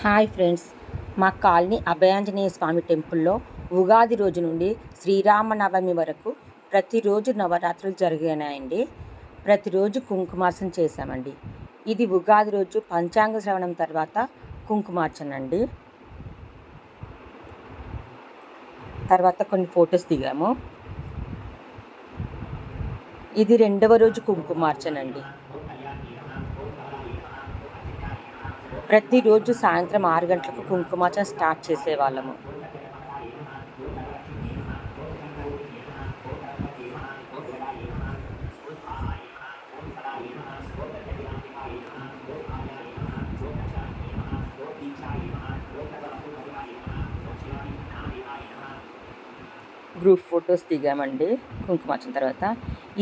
Hi friends మా colony Abhayanjaneya Swamy టెంపుల్లో ఉగాది రోజు నుండి శ్రీరామనవమి వరకు ప్రతిరోజు నవరాత్రులు జరిగినాయండి ప్రతిరోజు కుంకుమార్చన చేశామండి. ఇది ఉగాది రోజు పంచాంగ శ్రవణం తర్వాత కుంకుమార్చన అండి తర్వాత కొన్ని ఫొటోస్ దిగాము. ఇది రెండవ రోజు కుంకుమార్చన అండి ప్రతిరోజు సాయంత్రం ఆరు గంటలకు కుంకుమార్చన స్టార్ట్ చేసేవాళ్ళము. గ్రూప్ ఫొటోస్ దిగామండి కుంకుమార్చన తర్వాత.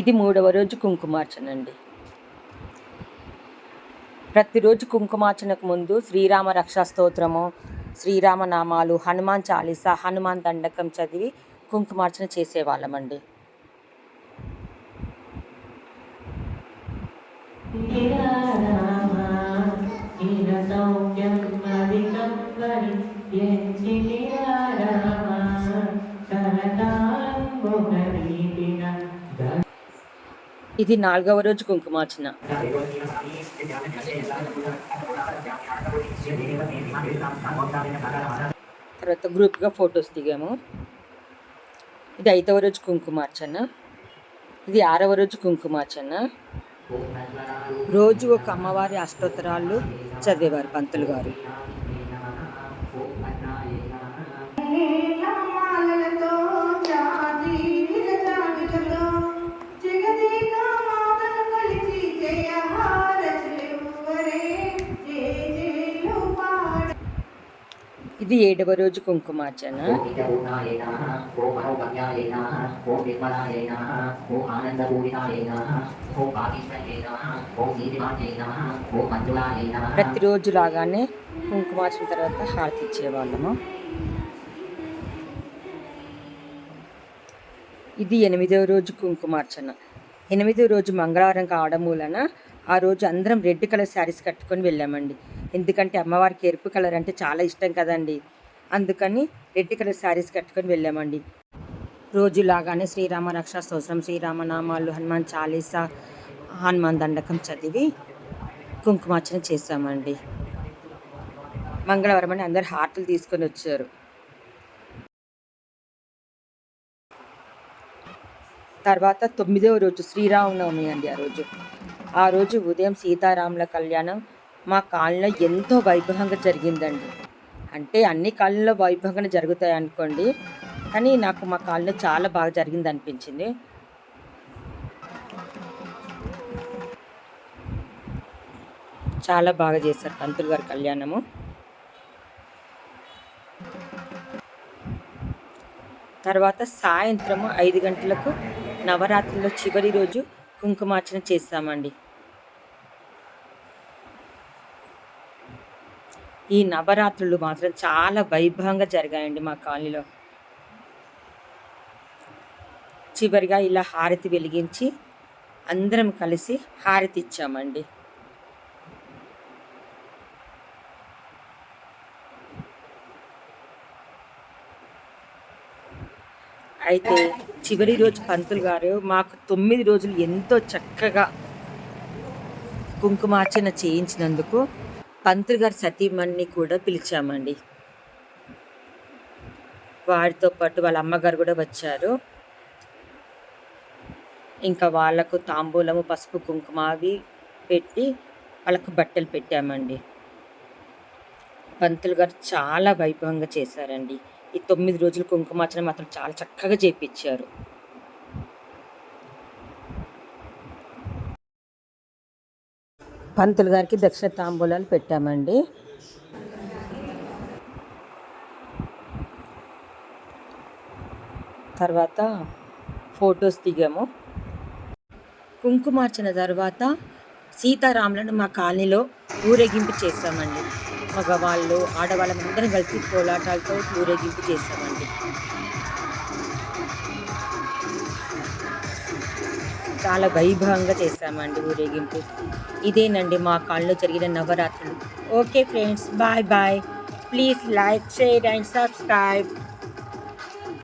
ఇది మూడవ రోజు కుంకుమార్చన అండి ప్రతిరోజు కుంకుమార్చనకు ముందు శ్రీరామ రక్షా స్తోత్రము శ్రీరామ నామాలు హనుమాన్ చాలీసా హనుమాన్ దండకం చదివి కుంకుమార్చన చేసేవాళ్ళమండి. ఇది నాలుగవ రోజు కుంకుమార్చన. తర్వాత గ్రూప్గా ఫొటోస్ దిగాము. ఇది ఐదవ రోజు కుంకుమార్చన. ఇది ఆరవ రోజు కుంకుమార్చన. రోజు ఒక అమ్మవారి అష్టోత్తరాలు చదివేవారు పంతులు గారు. ఇది ఏడవ రోజు కుంకుమార్చన. ప్రతిరోజు లాగానే కుంకుమార్చన తర్వాత హారతి ఇచ్చేవాళ్ళము. ఇది ఎనిమిదవ రోజు కుంకుమార్చన. ఎనిమిదవ రోజు మంగళవారం కావడం మూలన ఆ రోజు అందరం రెడ్ కలర్ శారీస్ కట్టుకొని వెళ్ళామండి. ఎందుకంటే అమ్మవారికి ఎరుపు కలర్ అంటే చాలా ఇష్టం కదండి. అందుకని రెడ్ కలర్ శారీస్ కట్టుకొని వెళ్ళామండి. రోజులాగానే శ్రీరామ రక్షా స్తోత్రం శ్రీరామనామాలు హనుమాన్ చాలీసా హనుమాన్ దండకం చదివి కుంకుమార్చన చేశామండి. మంగళవారం అని అందరు హార్ట్లు తీసుకొని వచ్చారు. తర్వాత తొమ్మిదవ రోజు శ్రీరామనవమి అండి ఆ రోజు. ఆ రోజు ఉదయం సీతారాముల కళ్యాణం మా కాలనీలో ఎంతో వైభవంగా జరిగిందండి. అంటే అన్ని కాలంలో వైభవంగా జరుగుతాయి అనుకోండి కానీ నాకు మా కాలనీలో చాలా బాగా జరిగింది అనిపించింది చాలా బాగా చేశారు పంతులు గారి కళ్యాణము. తర్వాత సాయంత్రము ఐదు గంటలకు నవరాత్రిలో చివరి రోజు కుంకుమార్చన చేస్తామండి. ఈ నవరాత్రులు మాత్రం చాలా వైభవంగా జరిగాయండి మా కాలనీలో. చివరిగా ఇలా హారతి వెలిగించి అందరం కలిసి హారతి ఇచ్చామండి. అయితే చివరి రోజు పంతులు గారు మాకు తొమ్మిది రోజులు ఎంతో చక్కగా కుంకుమార్చన చేయించినందుకు పంతులు గారి సతీమణిని కూడా పిలిచామండి. వారితో పాటు వాళ్ళ అమ్మగారు కూడా వచ్చారు. ఇంకా వాళ్ళకు తాంబూలము పసుపు కుంకుమ అవి పెట్టి వాళ్ళకు బట్టలు పెట్టామండి. పంతులు గారు చాలా వైభవంగా చేశారండి. ఈ తొమ్మిది రోజులు కుంకుమార్చన మాత్రం చాలా చక్కగా చేపించారు. పంతులు గారికి దక్షిణ తాంబూలాలు పెట్టామండి. తర్వాత ఫొటోస్ దిగాము. కుంకుమార్చన తర్వాత సీతారాములను మా కాలనీలో ఊరేగింపు చేస్తామండి మగవాళ్ళు ఆడవాళ్ళందరం కలిసి కోలాటాలతో ఊరేగింపు చేస్తామండి చాలా వైభవంగా చేస్తామండి ఊరేగింపు. ఇదేనండి మా కాళ్ళలో జరిగిన నవరాత్రులు. Okay friends bye bye. Please like share and subscribe.